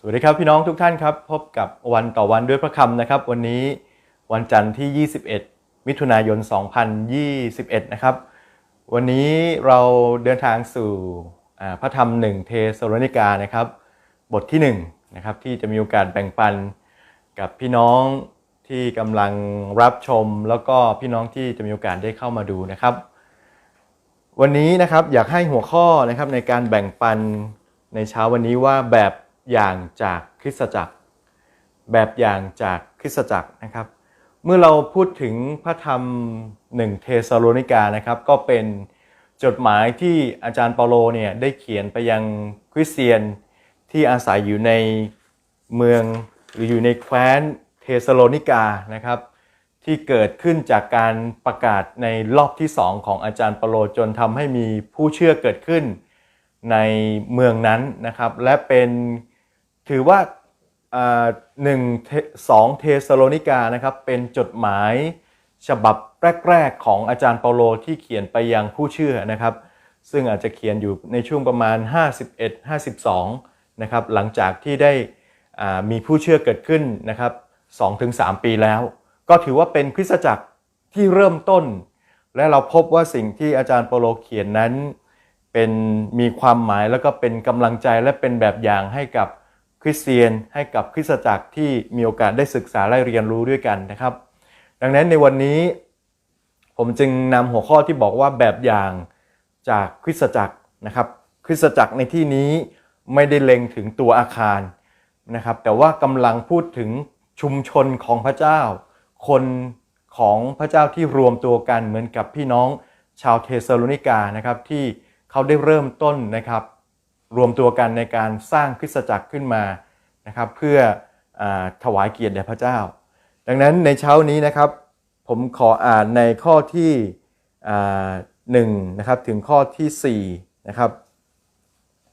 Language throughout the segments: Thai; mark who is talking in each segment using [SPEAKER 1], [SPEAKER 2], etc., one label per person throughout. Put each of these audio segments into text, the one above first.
[SPEAKER 1] สวัสดีครับพี่น้องทุกท่านครับ พบกับวันต่อวันด้วยพระคำนะครับ วันนี้วันจันทร์ที่ 21 มิถุนายน 2021 นะครับ วันนี้เราเดินทางสู่พระธรรมหนึ่งเทสโลนิกานะครับ บทที่1นะครับที่จะมีโอกาสแบ่งปันกับพี่น้องที่กำลังรับชม แล้วก็พี่น้องที่จะมีโอกาสได้เข้ามาดูนะครับ วันนี้นะครับอยากให้หัวข้อนะครับในการแบ่งปันในเช้าวันนี้ว่าแบบ อย่างจากคริสตจักร แบบอย่างจากคริสตจักรนะครับ เมื่อเราพูดถึงพระธรรมหนึ่งเทสโลนิกานะครับก็เป็นจดหมายที่อาจารย์เปาโลเนี่ยได้เขียนไปยังคริสเตียนที่อาศัยอยู่ในเมืองหรืออยู่ในแคว้นเทสโลนิกานะครับที่เกิดขึ้นจากการประกาศในรอบที่สองของอาจารย์เปาโลจนทำให้มีผู้เชื่อเกิดขึ้นในเมืองนั้นนะครับ และเป็น ถือว่าหนึ่งสองเทสโลนิกานะครับเป็นจดหมายฉบับแรก ๆ ของอาจารย์เปาโลที่เขียนไปยังผู้เชื่อนะครับ ซึ่งอาจจะเขียนอยู่ในช่วงประมาณ 51-52 นะครับหลังจากที่ได้มีผู้เชื่อเกิดขึ้นนะครับ2-3 ปีแล้ว ก็ถือว่าเป็นคริสตจักรที่เริ่มต้น และเราพบว่าสิ่งที่อาจารย์เปาโลเขียนนั้น เป็นมีความหมายแล้วก็เป็นกำลังใจและเป็นแบบอย่างให้กับ ริสเตียนให้กับคริสตจักรที่มีโอกาสได้ศึกษาและเรียนรู้ด้วยกันนะครับ ดังนั้นในวันนี้ผมจึงนำหัวข้อที่บอกว่าแบบอย่างจากคริสตจักรนะครับคริสตจักรในที่นี้ไม่ได้เล็งถึงตัวอาคารนะครับ แต่ว่ากำลังพูดถึงชุมชนของพระเจ้า คนของพระเจ้าที่รวมตัวกันเหมือนกับพี่น้องชาวเทสโลนิกานะครับที่เขาได้เริ่มต้นนะครับ รวมตัวกันในการสร้างคริสตจักรขึ้นมานะครับเพื่ออถวายเกียรติแด่พระเจ้า ดังนั้นในเช้านี้นะครับผมขออ่านในข้อที่อ่าหนึ่งนะครับถึงข้อที่4นะครับ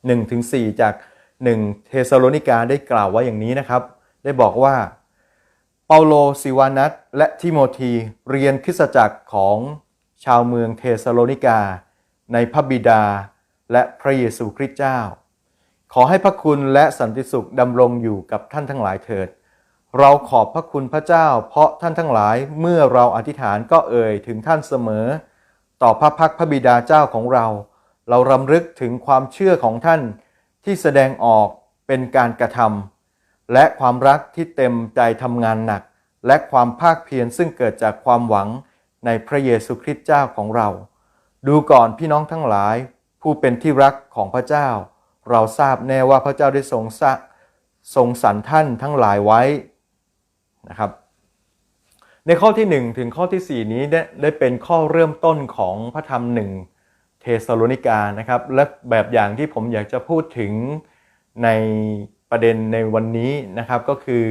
[SPEAKER 1] 1ถึง4จาก 1 เทสโลนิกาได้กล่าวไว้อย่างนี้นะครับ ได้บอกว่าเปาโลซิวานัสและทิโมธีเรียนคริสตจักรของชาวเมืองเทสโลนิกา ในพระบิดา และพระเยซูคริสต์เจ้า ขอให้พระคุณและสันติสุขดำรงอยู่กับท่านทั้งหลายเถิด เราขอบพระคุณพระเจ้า เพราะท่านทั้งหลายเมื่อเราอธิษฐานก็เอ่ยถึงท่านเสมอ ต่อพระพักพระบิดาเจ้าของเรา เรารำลึกถึงความเชื่อของท่านที่แสดงออกเป็นการกระทำและความรักที่เต็มใจทำงานหนัก และความภาคเพียรซึ่งเกิดจากความหวังในพระเยซูคริสต์เจ้าของเรา ดูก่อนพี่น้องทั้งหลาย ผู้เป็นที่รักของพระเจ้า เราทราบแน่ว่าพระเจ้าได้ทรงสทรงสรรท่านทั้งหลายไว้นะครับ ในข้อที่ 1 ถึงข้อที่ 4 นี้ได้ได้เป็นข้อเริ่มต้นของพระธรรมหนึ่งเทสโลนิกานะครับ และแบบอย่างที่ผมอยากจะพูดถึงในประเด็นในวันนี้นะครับ ก็คือ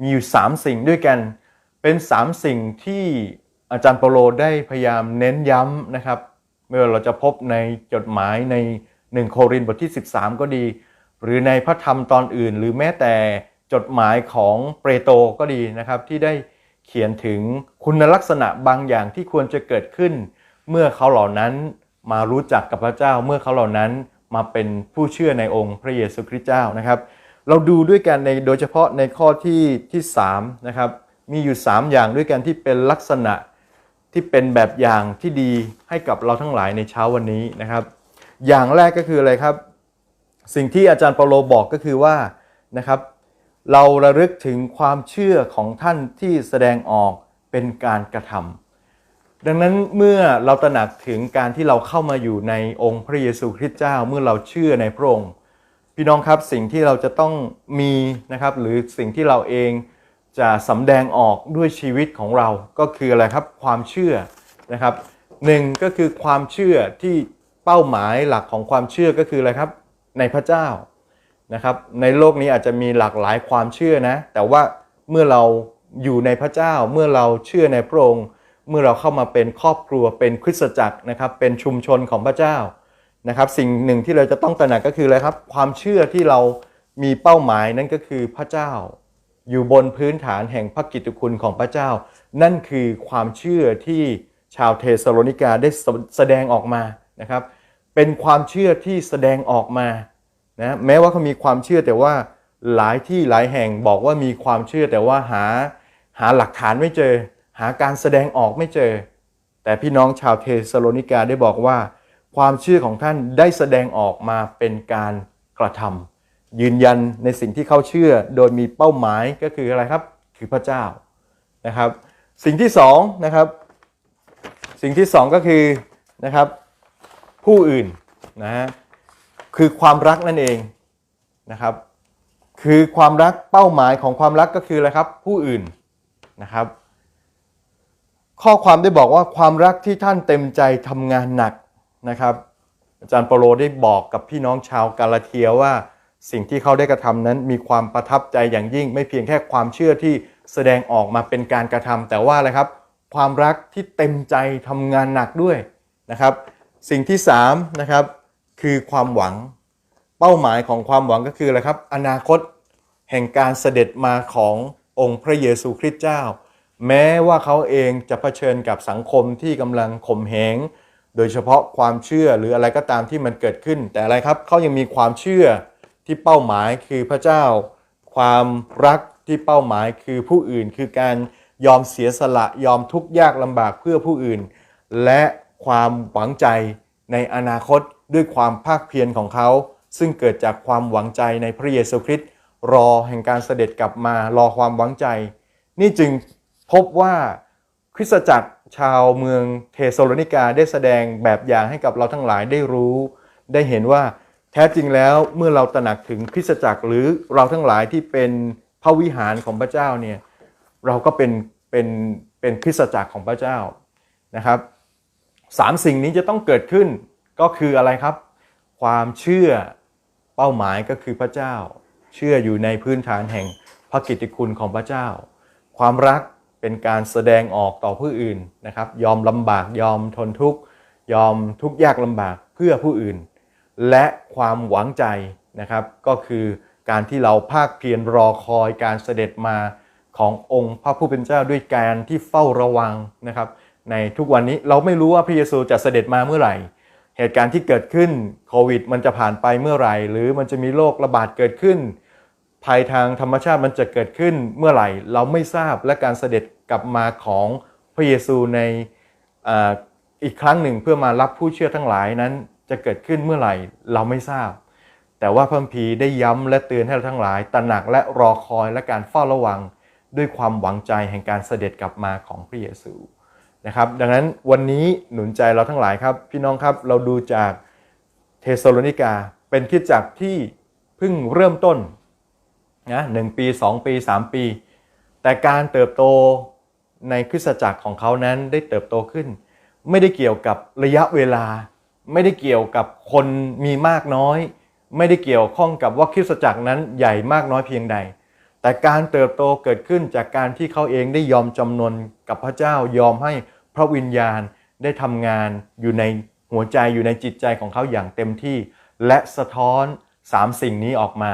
[SPEAKER 1] มีอยู่ 3 สิ่งด้วยกัน เป็น 3 สิ่งที่อาจารย์เปโลได้พยายามเน้นย้ำนะครับ เมื่อเราจะพบในจดหมายใน1โครินธ์บทที่ 13 ก็ดี หรือในพระธรรมตอนอื่น หรือแม้แต่จดหมายของเปโตรก็ดีนะครับที่ได้เขียนถึงคุณลักษณะบางอย่างที่ควรจะเกิดขึ้น เมื่อเขาเหล่านั้นมารู้จักกับพระเจ้า เมื่อเขาเหล่านั้นมาเป็นผู้เชื่อในองค์พระเยซูคริสต์เจ้านะครับ เราดูด้วยกันในโดยเฉพาะในข้อที่ที่3นะครับมีอยู่ 3 อย่างด้วยกันที่เป็นลักษณะ ที่เป็นแบบอย่างที่ดีให้กับเราทั้งหลายในเช้าวันนี้นะครับ อย่างแรกก็คืออะไรครับ สิ่งที่อาจารย์เปาโลบอกก็คือว่านะครับ เราระลึกถึงความเชื่อของท่านที่แสดงออกเป็นการกระทำดังนั้นเมื่อเราตระหนักถึงการที่เราเข้ามาอยู่ในองค์พระเยซูคริสต์เจ้าเมื่อเราเชื่อในพระองค์พี่น้องครับสิ่งที่เราจะต้องมีนะครับ หรือสิ่งที่เราเอง จะสำแดงออกด้วยชีวิตของเราก็คืออะไรครับความเชื่อนะครับหนึ่งก็คือความเชื่อที่เป้าหมายหลักของความเชื่อก็คืออะไรครับในพระเจ้านะครับ ในโลกนี้อาจจะมีหลากหลายความเชื่อนะ แต่ว่าเมื่อเราอยู่ในพระเจ้าเมื่อเราเชื่อในพระองค์เมื่อเราเข้ามาเป็นครอบครัวเป็นคริสตจักรนะครับ เป็นชุมชนของพระเจ้านะครับ สิ่งหนึ่งที่เราจะต้องตระหนักก็คืออะไรครับ ความเชื่อที่เรามีเป้าหมายนั่นก็คือพระเจ้า อยู่บนพื้นฐานแห่งพระกิตติคุณของพระเจ้า นั่นคือความเชื่อที่ชาวเทสโลนิกาได้แสดงออกมานะครับ เป็นความเชื่อที่แสดงออกมานะแม้ว่าเขามีความเชื่อแต่ว่าหลายที่หลายแห่งบอกว่ามีความเชื่อแต่ว่าหาหาหลักฐานไม่เจอ หาการแสดงออกไม่เจอ แต่พี่น้องชาวเทสโลนิกาได้บอกว่า ความเชื่อของท่านได้แสดงออกมาเป็นการกระทำ ยืนยันในสิ่งที่เขาเชื่อ โดยมีเป้าหมายก็คืออะไรครับ คือพระเจ้านะครับ สิ่งที่สองนะครับ สิ่งที่สองก็คือนะครับ ผู้อื่นนะฮะคือความรักนั่นเองนะครับ คือความรักเป้าหมายของความรักก็คืออะไรครับ ผู้อื่นนะครับ ข้อความได้บอกว่าความรักที่ท่านเต็มใจทำงานหนักนะครับ อาจารย์เปโลได้บอกกับพี่น้องชาวกาลาเทียว่า สิ่งที่เขาได้กระทำนั้นมีความประทับใจอย่างยิ่ง ไม่เพียงแค่ความเชื่อที่แสดงออกมาเป็นการกระทำแต่ว่าอะไรครับ ความรักที่เต็มใจทำงานหนักด้วยนะครับ สิ่งที่3นะครับคือความหวังเป้าหมายของความหวังก็คืออะไรครับ อนาคตแห่งการเสด็จมาขององค์พระเยซูคริสต์เจ้า แม้ว่าเขาเองจะเผชิญกับสังคมที่กำลังข่มเหงโดยเฉพาะความเชื่อหรืออะไรก็ตามที่มันเกิดขึ้น แต่อะไรครับเขายังมีความเชื่อ ที่เป้าหมายคือพระเจ้า ความรักที่เป้าหมายคือผู้อื่น คือการยอมเสียสละยอมทุกข์ยากลำบากเพื่อผู้อื่น และความหวังใจในอนาคตด้วยความภาคเพียรของเขา ซึ่งเกิดจากความหวังใจในพระเยซูคริสต์รอแห่งการเสด็จกลับมารอความหวังใจ นี่จึงพบว่าคริสตจักรชาวเมืองเทสโลนิกาได้แสดงแบบอย่างให้กับเราทั้งหลายได้รู้ ได้เห็นว่า แท้จริงแล้วเมื่อเราตระหนักถึงคริสตจักรหรือเราทั้งหลายที่เป็นพระวิหารของพระเจ้าเนี่ยเราก็เป็นเป็นเป็นคริสตจักรของพระเจ้านะครับสามสิ่งนี้จะต้องเกิดขึ้นก็คืออะไรครับ ความเชื่อเป้าหมายก็คือพระเจ้า เชื่ออยู่ในพื้นฐานแห่งพระกิตติคุณของพระเจ้า ความรักเป็นการแสดงออกต่อผู้อื่นนะครับ ยอมลำบากยอมทนทุกข์ยอมทุกข์ยากลำบากเพื่อผู้อื่น และความหวังใจนะครับ ก็คือการที่เราภาคเพียรรอคอยการเสด็จมาขององค์พระผู้เป็นเจ้าด้วยการที่เฝ้าระวังนะครับ ในทุกวันนี้เราไม่รู้ว่าพระเยซูจะเสด็จมาเมื่อไหร่ เหตุการณ์ที่เกิดขึ้นโควิด มันจะผ่านไปเมื่อไหร่ หรือมันจะมีโรคระบาดเกิดขึ้น ภัยทางธรรมชาติมันจะเกิดขึ้นเมื่อไหร่ เราไม่ทราบและการเสด็จกลับมาของพระเยซูในออีกครั้งหนึ่งเพื่อมารับผู้เชื่อทั้งหลายนั้น จะเกิดขึ้นเมื่อไหร่เราไม่ทราบ แต่ว่าพระคัมภีได้ย้ำและเตือนให้เราทั้งหลาย ตระหนักและรอคอยและการเฝ้าระวัง ด้วยความหวังใจแห่งการเสด็จกลับมาของพระเยซูนะครับ ดังนั้นวันนี้หนุนใจเราทั้งหลายครับ พี่น้องครับเราดูจากเทสโลนิกาเป็นคิดจักรที่เพิ่งเริ่มต้นนะหนึ่งปี 2 ปี 3 ปี แต่การเติบโตในคริสตจักรของเขานั้นได้เติบโตขึ้น ไม่ได้เกี่ยวกับระยะเวลา ไม่ได้เกี่ยวกับคนมีมากน้อย ไม่ได้เกี่ยวข้องกับว่าคริสตจักรนั้นใหญ่มากน้อยเพียงใด แต่การเติบโตเกิดขึ้นจากการที่เขาเองได้ยอมจำนนกับพระเจ้ายอมให้พระวิญญาณได้ทำงานอยู่ในหัวใจอยู่ในจิตใจของเขาอย่างเต็มที่ และสะท้อนสามสิ่งนี้ออกมา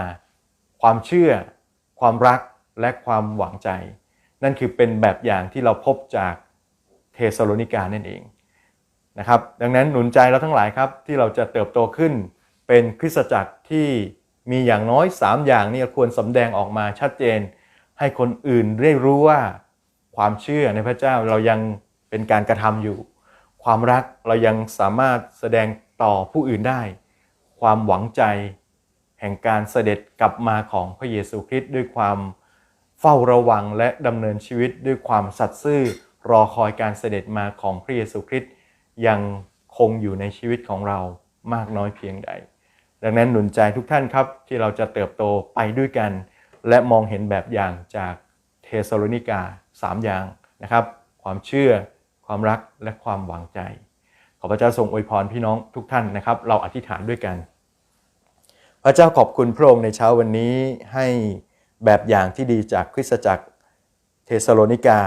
[SPEAKER 1] ความเชื่อ ความรักและความหวังใจ นั่นคือเป็นแบบอย่างที่เราพบจากเทสโลนิกานั่นเอง นะครับ ดังนั้นหนุนใจเราทั้งหลายครับที่เราจะเติบโตขึ้น เป็นคริสตจักรที่มีอย่างน้อย 3 อย่างนี่ควรสำแดงออกมาชัดเจน ให้คนอื่นได้รู้ว่าความเชื่อในพระเจ้าเรายังเป็นการกระทำอยู่ ความรักเรายังสามารถแสดงต่อผู้อื่นได้ ความหวังใจแห่งการเสด็จกลับมาของพระเยซูคริสต์ด้วยความเฝ้าระวังและดำเนินชีวิตด้วยความสัตย์ซื่อรอคอยการเสด็จมาของพระเยซูคริสต์ ยังคงอยู่ในชีวิตของเรามากน้อยเพียงใด ดังนั้นหนุนใจทุกท่านครับที่เราจะเติบโตไปด้วยกัน และมองเห็นแบบอย่างจากเทสโลนิกา 3 อย่างนะครับ ความเชื่อ ความรักและความหวังใจ ขอพระเจ้าทรงอวยพรพี่น้องทุกท่านนะครับ เราอธิษฐานด้วยกัน พระเจ้าขอบคุณพระองค์ในเช้าวันนี้ให้แบบอย่างที่ดีจากคริสตจักรเทสโลนิกา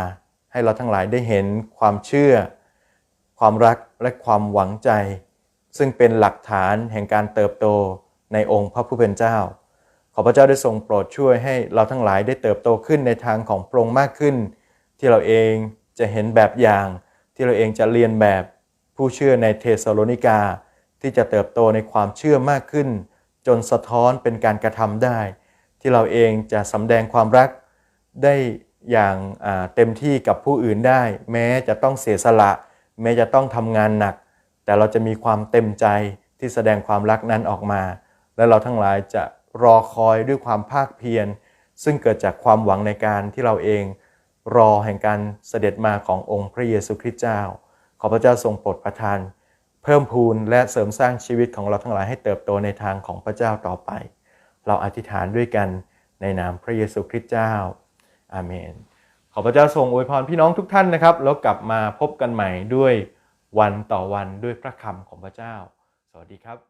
[SPEAKER 1] ให้เราทั้งหลายได้เห็นความเชื่อ ความรักและความหวังใจ ซึ่งเป็นหลักฐานแห่งการเติบโตในองค์พระผู้เป็นเจ้า ขอพระเจ้าได้ทรงโปรดช่วยให้เราทั้งหลายได้เติบโตขึ้นในทางของพระองค์มากขึ้น ที่เราเองจะเห็นแบบอย่าง ที่เราเองจะเรียนแบบผู้เชื่อในเทสโลนิกา ที่จะเติบโตในความเชื่อมากขึ้น จนสะท้อนเป็นการกระทำได้ ที่เราเองจะสำแดงความรักได้อย่างเต็มที่กับผู้อื่นได้ แม้จะต้องเสียสละ แม้จะต้องทำงานหนัก แต่เราจะมีความเต็มใจที่แสดงความรักนั้นออกมา และเราทั้งหลายจะรอคอยด้วยความภาคเพียรซึ่งเกิดจากความหวังในการที่เราเอง รอแห่งการเสด็จมาขององค์พระเยซูคริสต์เจ้า ขอพระเจ้าทรงโปรดประทาน เพิ่มพูนและเสริมสร้างชีวิตของเราทั้งหลายให้เติบโตในทางของพระเจ้าต่อไป เราอธิษฐานด้วยกันในนามพระเยซูคริสต์เจ้าอาเมน พระเจ้าทรงอวยพรพี่น้องทุกท่านนะครับ แล้วกลับมาพบกันใหม่ด้วยวันต่อวันด้วยพระคำของพระเจ้า สวัสดีครับ